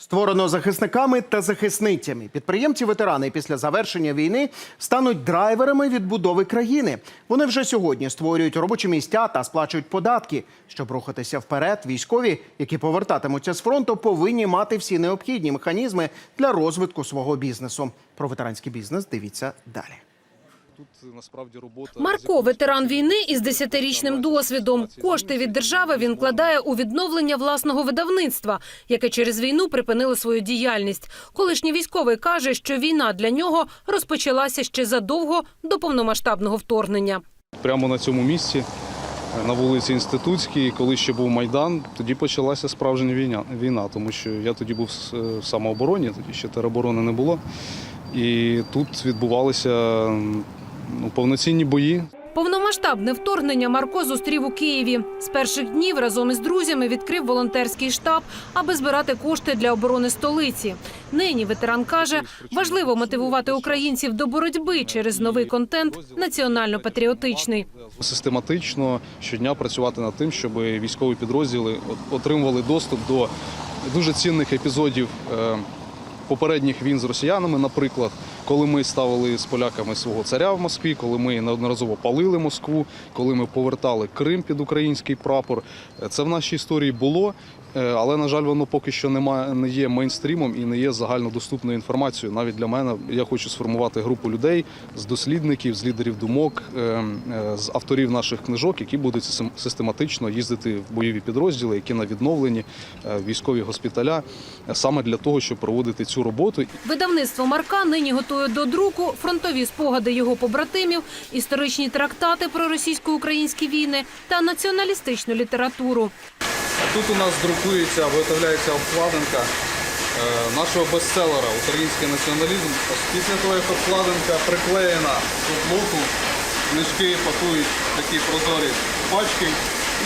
Створено захисниками та захисницями. Підприємці-ветерани після завершення війни стануть драйверами відбудови країни. Вони вже сьогодні створюють робочі місця та сплачують податки. Щоб рухатися вперед, військові, які повертатимуться з фронту, повинні мати всі необхідні механізми для розвитку свого бізнесу. Про ветеранський бізнес дивіться далі. Тут насправді робота Марко, ветеран війни із 10-річним досвідом. Кошти від держави він вкладає у відновлення власного видавництва, яке через війну припинило свою діяльність. Колишній військовий каже, що війна для нього розпочалася ще задовго до повномасштабного вторгнення. прямо на цьому місці, на вулиці Інститутській, коли ще був Майдан, тоді почалася справжня війна, війна тому що я тоді був в самообороні, тоді ще тероборони не було. І тут відбувалися ну, повноцінні бої. Повномасштабне вторгнення Марко зустрів у Києві. З перших днів разом із друзями відкрив волонтерський штаб, аби збирати кошти для оборони столиці. Нині ветеран каже, важливо мотивувати українців до боротьби через новий контент національно-патріотичний. Систематично щодня працювати над тим, щоб військові підрозділи отримували доступ до дуже цінних епізодів е, попередніх війн з росіянами, наприклад, коли ми ставили з поляками свого царя в Москві, коли ми неодноразово палили Москву, коли ми повертали Крим під український прапор. Це в нашій історії було. Е, Але на жаль, воно поки що немає, не є мейнстрімом і не є загальнодоступною інформацією. Навіть для мене я хочу сформувати групу людей з дослідників, з лідерів думок, е, е, з авторів наших книжок, які будуть систематично їздити в бойові підрозділи, які на відновленні військові госпіталя, саме для того, щоб проводити цю роботу. Видавництво Марка нині готує до друку фронтові спогади його побратимів, історичні трактати про російсько-українські війни та націоналістичну літературу. Тут у нас друкується, виготовляється обкладинка е, нашого бестселера Український націоналізм. Після того, як обкладинка приклеєна до блоку, книжки пакують такі прозорі пачки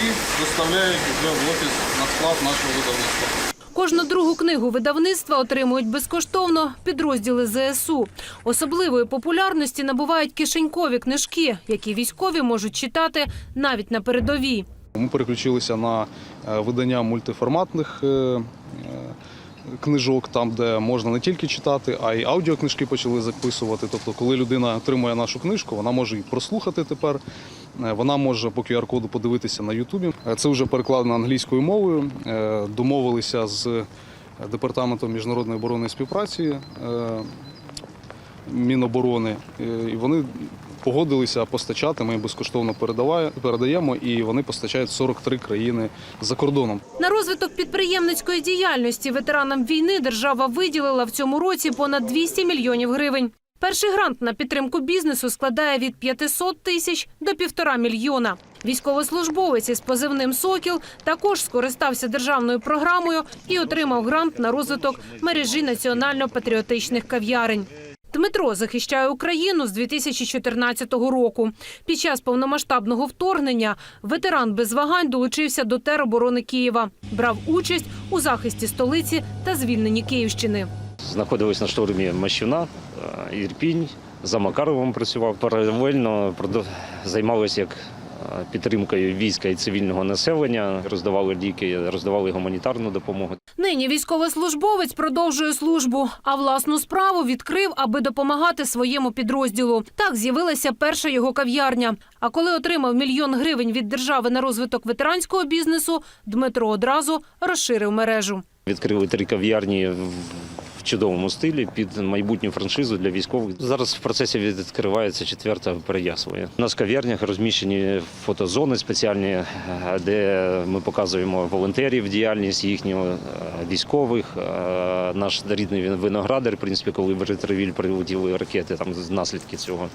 і доставляють вже в офіс на склад нашого видавництва. Кожну другу книгу видавництва отримують безкоштовно підрозділи ЗСУ. Особливої популярності набувають кишенькові книжки, які військові можуть читати навіть на передовій. Ми переключилися на е, видання мультиформатних е, е, книжок, там, де можна не тільки читати, а й аудіокнижки почали записувати. Тобто, коли людина отримує нашу книжку, вона може її прослухати тепер. Вона може по QR-коду подивитися на Ютубі. Це вже перекладено англійською мовою. Домовилися з департаментом міжнародної оборонної співпраці Міноборони, е, і вони погодилися постачати. Ми безкоштовно передаємо, і вони постачають в 43 країни за кордоном. На розвиток підприємницької діяльності ветеранам війни держава виділила в цьому році понад 200 мільйонів гривень. Перший грант на підтримку бізнесу складає від 500 тисяч до півтора мільйона. Військовослужбовець із позивним Сокіл також скористався державною програмою і отримав грант на розвиток мережі національно-патріотичних кав'ярень. Дмитро захищає Україну з 2014 року. Під час повномасштабного вторгнення ветеран без вагань долучився до тероборони Києва, брав участь у захисті столиці та звільненні Київщини. знаходились на штурмі Мащуна, е, Ірпінь, за Макаровим працював. Паралельно займалися як підтримкою війська і цивільного населення, роздавали ліки, роздавали гуманітарну допомогу. Нині військовослужбовець продовжує службу, а власну справу відкрив, аби допомагати своєму підрозділу. Так з'явилася перша його кав'ярня. А коли отримав мільйон гривень від держави на розвиток ветеранського бізнесу, Дмитро одразу розширив мережу. Відкрили три кав'ярні чудовому стилі під майбутню франшизу для військових. Зараз в процесі відкривається четверта Переяславі. У нас кав'ярнях розміщені фотозони спеціальні, е, де ми показуємо волонтерів, діяльність їхнього е, військових. Е, Наш рідний виноградар, в принципі, коли в ретровіль прилетіли ракети, там наслідки цього.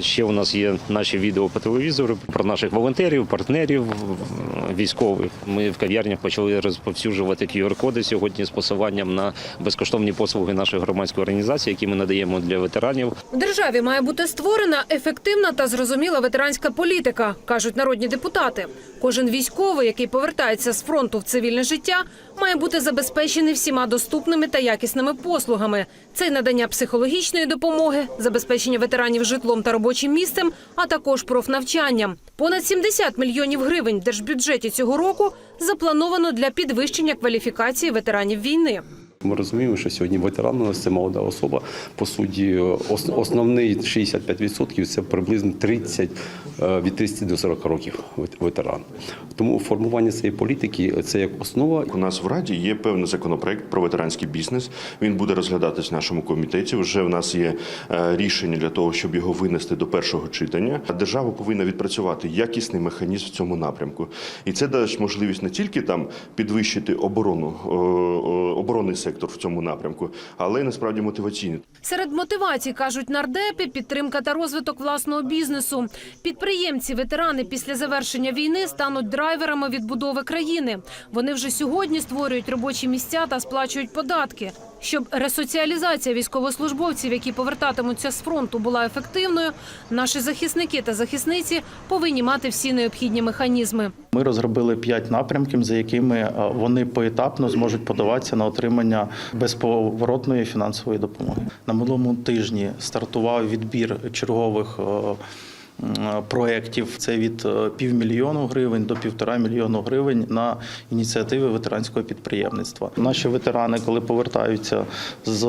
Ще у нас є наші відео по телевізору про наших волонтерів, партнерів військових. Ми в кав'ярнях почали розповсюджувати QR-коди сьогодні з посиланням на безкоштовні послуги нашої громадської організації, які ми надаємо для ветеранів. В державі має бути створена ефективна та зрозуміла ветеранська політика, кажуть народні депутати. Кожен військовий, який повертається з фронту в цивільне життя, має бути забезпечений всіма доступними та якісними послугами. Це й надання психологічної допомоги, забезпечення ветеранів житлом та робочим місцем, а також профнавчанням. Понад 70 мільйонів гривень в держбюджеті цього року заплановано для підвищення кваліфікації ветеранів війни. Ми розуміємо, що сьогодні ветеран у нас це молода особа. По суті, основний 65% це приблизно 30 е, від 30 до 40 років ветеран. Тому формування цієї політики це як основа. У нас в Раді є певний законопроект про ветеранський бізнес. Він буде розглядатись в нашому комітеті. Вже в нас є е, рішення для того, щоб його винести до першого читання. Держава повинна відпрацювати якісний механізм в цьому напрямку, і це дасть можливість не тільки там підвищити оборону е, е, оборонний сектор в цьому напрямку, але й насправді мотиваційний. Серед мотивацій, кажуть нардепи, підтримка та розвиток власного бізнесу. Підприємці, ветерани після завершення війни стануть драйверами відбудови країни. Вони вже сьогодні створюють робочі місця та сплачують податки. Щоб ресоціалізація військовослужбовців, які повертатимуться з фронту, була ефективною, наші захисники та захисниці повинні мати всі необхідні механізми. Ми розробили п'ять напрямків, за якими е, вони поетапно зможуть подаватися на отримання безповоротної фінансової допомоги. На минулому тижні стартував відбір чергових. Е, Проєктів це від е, півмільйону гривень до півтора мільйону гривень на ініціативи ветеранського підприємництва. Наші ветерани, коли повертаються з е,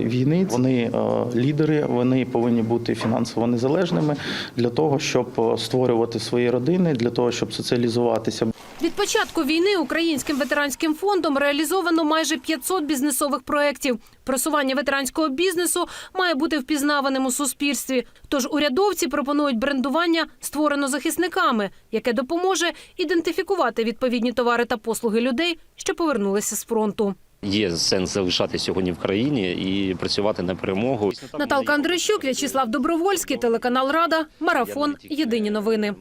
війни, вони лідери, вони повинні бути фінансово незалежними для того, щоб створювати свої родини, для того, щоб соціалізуватися. Від початку війни українським ветеранським фондом реалізовано майже 500 бізнесових проєктів. Просування ветеранського бізнесу має бути впізнаваним у суспільстві. Тож урядовці пропонують брендування створено захисниками, яке допоможе ідентифікувати відповідні товари та послуги людей, що повернулися з фронту. Є сенс залишатися сьогодні в країні і працювати на перемогу. Наталка Андрищук, В'ячеслав Добровольський, телеканал Рада, Марафон. Єдині новини.